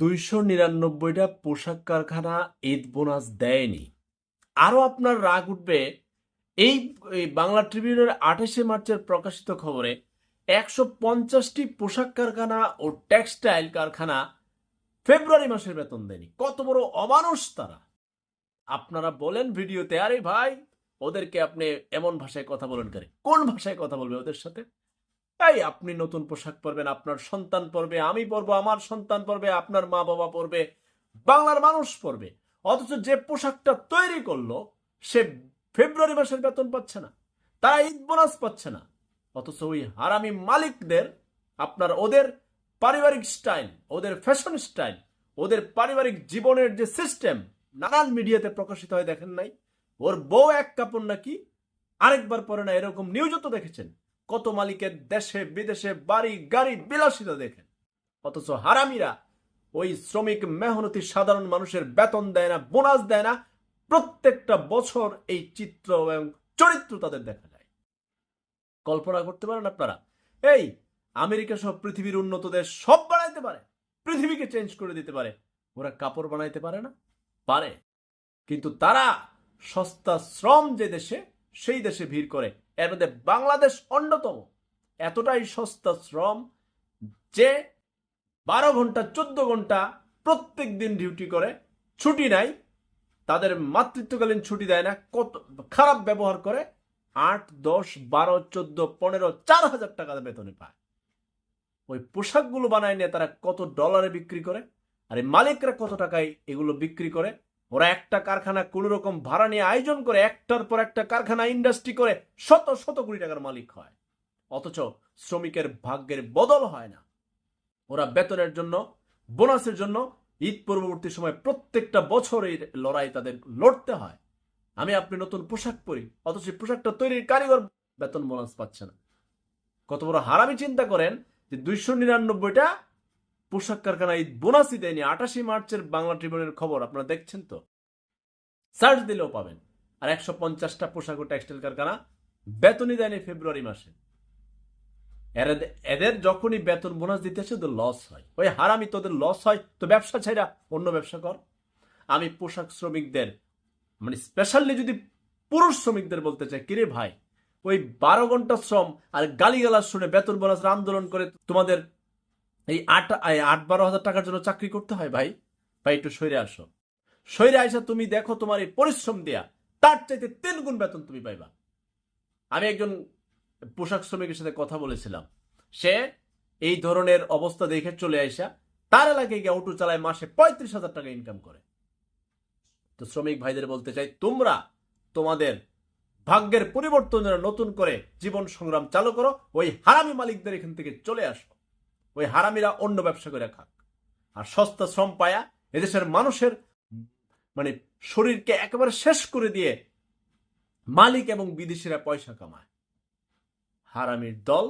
দুইশো নিরানব্বইটা পোশাক কারখানা ঈদ বোনাস দেয়নি। আরও আপনার রাগ উঠবে, এই বাংলা ট্রিবিউনের আঠাশে মার্চের প্রকাশিত খবরে একশো পঞ্চাশটি পোশাক কারখানা ও টেক্সটাইল কারখানা ফেব্রুয়ারি মাসের বেতন দেয়নি। কত বড় অমানুষ তারা। আপনারা বলেন ভিডিওতে, আরে ভাই, ওদেরকে আপনি এমন ভাষায় কথা বলেন করে? কোন ভাষায় কথা বলবে ওদের সাথে? এই আপনি নতুন পোশাক পরবেন, আপনার সন্তান পরবে, আমি পরবো, আমার সন্তান পরবে, আপনার মা বাবা পরবে, বাংলার মানুষ পরবে। অথচ যে পোশাকটা তৈরি করল, সে ফেব্রুয়ারি মাসের বেতন পাচ্ছে না, তারা ঈদ বোনাস পাচ্ছে না। অথচ ওই হারামি মালিকদের, আপনার ওদের পারিবারিক স্টাইল, ওদের ফ্যাশন স্টাইল, ওদের পারিবারিক জীবনের যে সিস্টেম, নানান মিডিয়াতে প্রকাশিত হয়, দেখেন নাই? ওর বউ এক কাপড় নাকি আরেকবার পরে না, এরকম নিউজও তো দেখেছেন। কত মালিকের দেশে, বিদেশে বাড়ি, গাড়ি, বিলাসিতা দেখেন। অথচ হারামিরা ওই শ্রমিক মেহনতি সাধারণ মানুষের বেতন দেয় না, বোনাস দেয় না। প্রত্যেকটা বছর এই চিত্র এবং চরিত্র তাদের দেখা যায়। কল্পনা করতে পারেন আপনারা, এই আমেরিকা সহ পৃথিবীর উন্নত দেশ সব বানাইতে পারে, পৃথিবীকে চেঞ্জ করে দিতে পারে। ওরা কাপড় বানাইতে পারে না? পারে। কিন্তু তারা সস্তা শ্রম যে দেশে, সেই দেশে ভিড় করে। এর মধ্যে বাংলাদেশ অন্যতম। এতটাই সস্তা শ্রম যে বারো ঘণ্টা, চোদ্দ ঘণ্টা প্রত্যেক দিন ডিউটি করে, ছুটি নাই তাদের মাতৃত্বকালীন ছুটি দেয় না, কত খারাপ ব্যবহার করে আট, দশ, বারো, চোদ্দ, পনেরো, চার হাজার টাকা বেতনে পায়। ওই পোশাকগুলো বানায় নিয়ে তারা কত ডলারে বিক্রি করে, আর এই মালিকরা কত টাকায় এগুলো বিক্রি করে ওরা একটা কারখানা কোন রকম ভাড়া নিয়ে আয়োজন করে, একটার পর একটা কারখানা ইন্ডাস্ট্রি করে শত শত কোটি টাকার মালিক হয়। অথচ শ্রমিকের ভাগ্যের বদল হয় না। ওরা বেতনের জন্য, বোনাসের জন্য ঈদ পূর্ববর্তী সময় প্রত্যেকটা বছর এই লড়াই তাদের লড়তে হয়। আমি আপনি নতুন পোশাক পরি, অথচ পোশাকটা তৈরির কারিগর বেতন বোনাস পাচ্ছে না। কত বড় হারামি চিন্তা করেন যে দুইশো নিরানব্বইটা পোশাক কারখানা ঈদ বোনাসই দেয়নি। আটাশি মার্চের বাংলা ট্রিবিউনের খবর, আপনারা দেখছেন তো? সার্চ দিলেও পাবেন। আর একশো পঞ্চাশটা পোশাক ও টেক্সটাইল কারখানা বেতনই দেয়নি ফেব্রুয়ারি মাসে। এদের যখনই বেতন বোনাস দিতে আসে তো লস হয়। ওই হারামি তোদের লস হয়, তো ব্যবসা ছাইরা অন্য ব্যবসা কর। আমি পোশাক শ্রমিকদের মানে স্পেশালি যদি পুরুষ শ্রমিকদের বলতে চাই, কিরে ভাই? ওই বারো ঘণ্টা শ্রম আর গালিগালাজ শুনে বেতন বোনাসের আন্দোলন করে তোমাদের এই আট আট বারো হাজার টাকার জন্য চাকরি করতে হয় ভাই? ভাই, একটু সৈরে আসো। সৈরে আইসা তুমি দেখো তোমার এই পরিশ্রম দেয়া, তার চাইতে তিন গুণ বেতন তুমি পাইবা। আমি একজন পোশাক শ্রমিকের সাথে কথা বলেছিলাম। সে এই ধরনের অবস্থা দেখে চলে আইসা, তার এলাকায় গিয়ে অটো চালায় মাসে পঁয়ত্রিশ হাজার টাকা ইনকাম করে। তো শ্রমিক ভাইদের বলতে চাই, তোমরা তোমাদের ভাগ্যের পরিবর্তন যেন নতুন করে জীবন সংগ্রাম চালু করো, ওই হারামি মালিকদের এখান থেকে চলে আসো। ওই হারামিরা অন্য ব্যবসা করে খাক। আর সস্তা শ্রম পায়া এদেশের মানুষের মানে শরীরকে একেবারে শেষ করে দিয়ে মালিক এবং বিদেশিরা পয়সা কামায়। হারামির দল